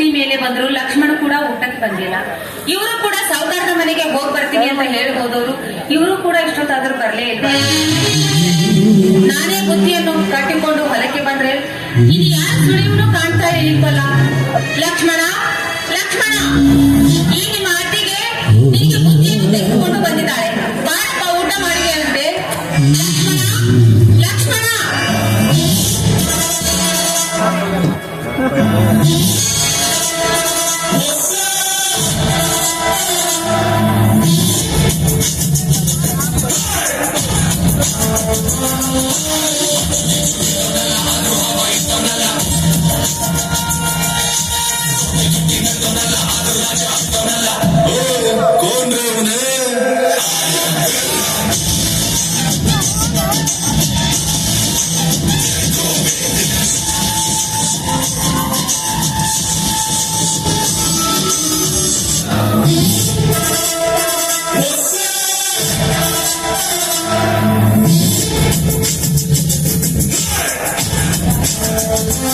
ಶಕ್ತಿ ಮೇಲೆ ಬಂದ್ರು, ಲಕ್ಷ್ಮಣ ಕೂಡ ಊಟಕ್ಕೆ ಬಂದಿಲ್ಲ. ಇವರು ಕೂಡ ಸಾವುಕಾರನ ಮನೆಗೆ ಹೋಗಿ ಬರ್ತೀನಿ ಅಂತ ಹೇಳ್ಬೋದವ್ರು. ಇವರು ಕೂಡ ಇಷ್ಟೊತ್ತಾದ್ರೂ ಬರ್ಲೇ ಇಲ್ಲ. ನಾನೇ ಬುದ್ಧಿಯನ್ನು ಕಟ್ಟಿಕೊಂಡು ಹೊಲಕ್ಕೆ ಬಂದ್ರೆ ಇದು ಯಾರು ಸುಳಿವನ್ನು ಕಾಣ್ತಾ ಇಲ್ಲ ಲಕ್ಷ್ಮಣ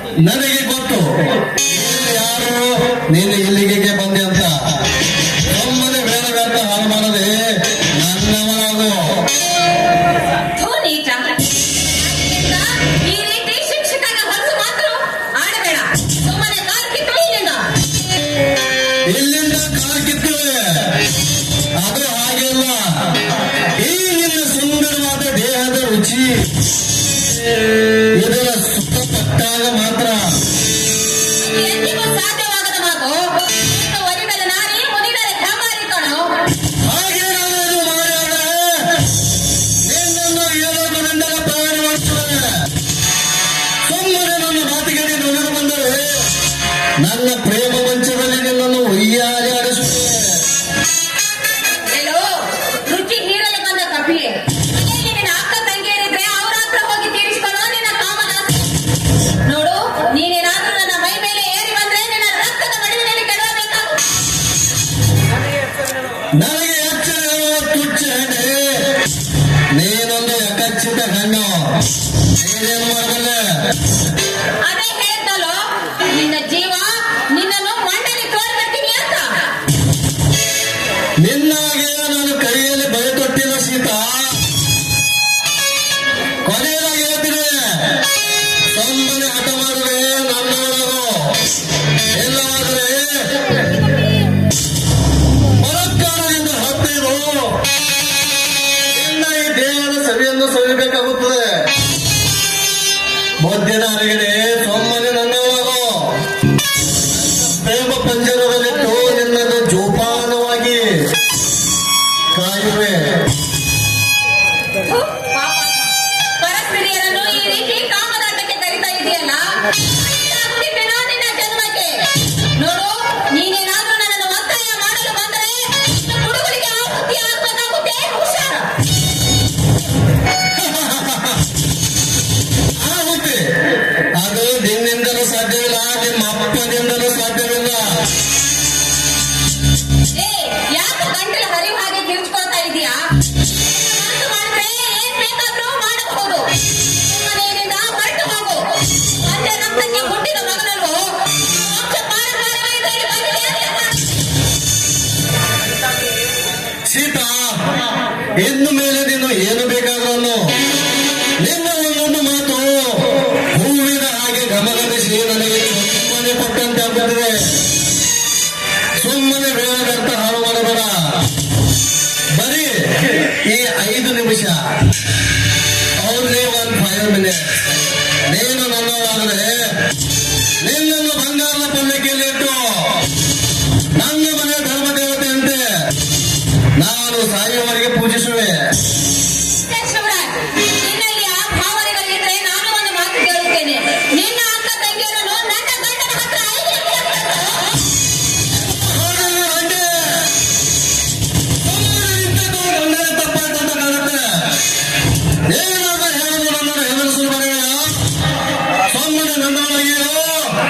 ನನಗೆ ಗೊತ್ತು. ಯಾರು? ನೀನು ಇಲ್ಲಿಗೆ ಬಂದೆ ಅಂತ. ನಮ್ಮನೆ ಬೇಡಗಂತ ಹಾಳು ಮಾಡದೆ ನನ್ನವನಾಗು. ಇಲ್ಲಿಂದ ಕಾರ್ ಕಿತ್ತೇವೆ. ಅದು ಹಾಗೆಲ್ಲ ಈ ಸುಂದರವಾದ ದೇಹದ ರುಚಿ. Amen. ಇರಬೇಕಾಗುತ್ತದೆ ಮದ್ಯದ ಅರಗಡೆ ಸೊಮ್ಮನೆ ನನ್ನ ಪ್ರೇಮ ಪಂಜರದಲ್ಲಿಟ್ಟು ನಿನ್ನನ್ನು ಜೋಪಾನವಾಗಿ. ಕಾಯುವೆ. ಈ ರೀತಿ ಕಾಮದಾಟಕ್ಕೆ ಕರಿತಾ ಇದೆಯಲ್ಲ? ಇನ್ನು ಮೇಲೆ ನೀನು ಏನು ಬೇಕಾದ್ರೂ ನಿನ್ನ ಒಂದೊಂದು ಮಾತು ಹೂವಿನ ಹಾಗೆ ಗಮಗಮಿಸಿ ನನಗೆ ಸುಮ್ಮನೆ ಕೊಟ್ಟಂತೆ ಆಗುತ್ತದೆ ಸುಮ್ಮನೆ ಬೇಡದಂತ ಹಾಳು ಮಾಡಬೇಡ. ಬರೀ ಈ ಐದು ನಿಮಿಷ. ಓನ್ಲಿ ಒನ್ ಫೈವ್ ಮಿನಿಟ್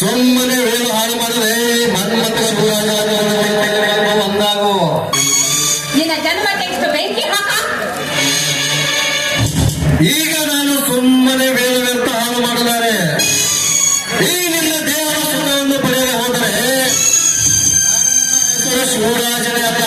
ಸುಮ್ಮನೆ ವೇಳು ಹಾಳು ಮಾಡಿದ್ರೆ ಮನ್ಮತ ಒಂದಾಗು. ನಿನ್ನ ಬೆಂಕಿ ಹಾಕ. ಈಗ ನಾನು ಸುಮ್ಮನೆ ವೇಳು ವ್ಯರ್ಥ ಹಾಳು ಮಾಡಲಾರೆ. ಈ ನಿನ್ನ ದೇವರ ಸುಖವನ್ನು ಪಡೆಯಲು ಹೋದರೆ ಶಿವರಾಜನೇ ಅಲ್ಲ.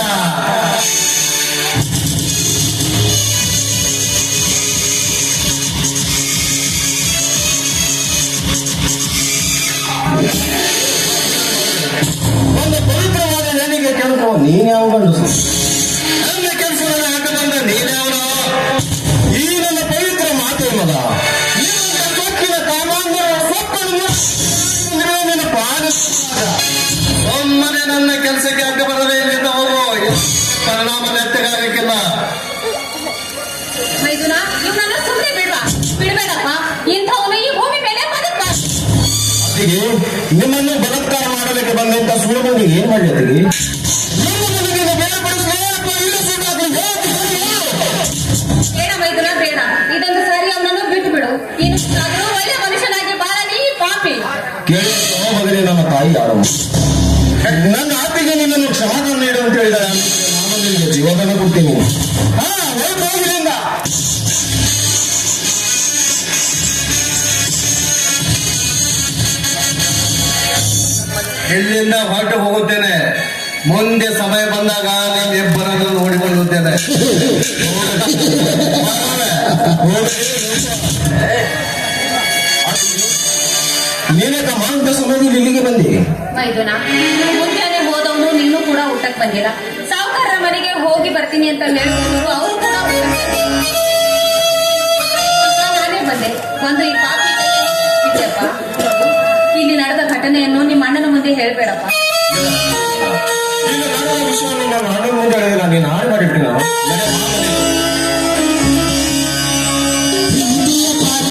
ನೀನ್ ಯಾವ ಗಂಡಸು ನನ್ನ ಕೆಲಸ ಬಂದ ನೀನ್ಯಾವನ ಈ ನನ್ನ ಪವಿತ್ರ ನಿನ್ನ ಪಾದ ಒಮ್ಮನೆ ನನ್ನ ಕೆಲಸಕ್ಕೆ ಅಡ್ಡ ಬರದೆ ಇಲ್ಲಿಂದ ಹೋಗು ಪರಿಣಾಮ ನೆಟ್ಟಗಾಗಲಿಕ್ಕಿಲ್ಲ ಮೈದುನ ಇವನನ್ನ ಸುಮ್ಮನೆ ಬಿಡ್ವಾ. ಬಿಡ್ಬೇಡಪ್ಪ. ಇಂಥವನು ಈ ಭೂಮಿ ಮೇಲೆ ಅತ್ತಿಗೆ ನಿಮ್ಮನ್ನು ಬಲತ್ಕಾರ ಮಾಡಲಿಕ್ಕೆ ಬಂದಂತ ಸುಳ್ಳುಗಳಿಗೆ ಏನ್ ಮಾಡಿ ಕೇಳಿ ಮಗನೇ ನನ್ನ ತಾಯಿ ಯಾರು? ನನ್ನ ಆತಿಗೆ ನಿನ್ನನ್ನು ಕ್ಷಮಾದಾನ ನೀಡು ಅಂತ ಹೇಳಿದಾರೆ ನಾನು ನಿನಗೆ ಜೀವದಾನ ಕೊಡ್ತೀನಿ. ಹಾ ಹೊರಟು ಹೋಗುತ್ತೇನೆ. ಮುಂದೆ ಸಮಯ ಬಂದಾಗ ನಿಮ್ಮಿಬ್ಬರನ್ನು ನೋಡಿಕೊಳ್ಳುತ್ತೇನೆ. ನೀನೇಕ ಮಾಂತ ಸಮಯದಲ್ಲಿ ಇಲ್ಲಿಗೆ ಬಂದಿ? ಮುಂಜಾನೆ ಹೋದವನು ನೀನು ಕೂಡ ಊಟಕ್ಕೆ ಬಂದಿಲ್ಲ. ಸಾವುಕಾರ ಮನೆಗೆ ಹೋಗಿ ಬರ್ತೀನಿ ಅಂತ ಹೇಳಿದ್ರು ಅವರು ನಾನೇ ಬಂದೆ. ಒಂದು ಈ ಇಲ್ಲಿ ನಡೆದ ಘಟನೆಯನ್ನು ನಿಮ್ಮ ಅಣ್ಣನ ಮುಂದೆ ಹೇಳ್ಬೇಡಪ್ಪ. ವಿಷಯವನ್ನು ನಾನು ಅಣ್ಣನ ಮುಂದೆ ಹೇಳಿಲ್ಲ ನೀನು ಹಾಳು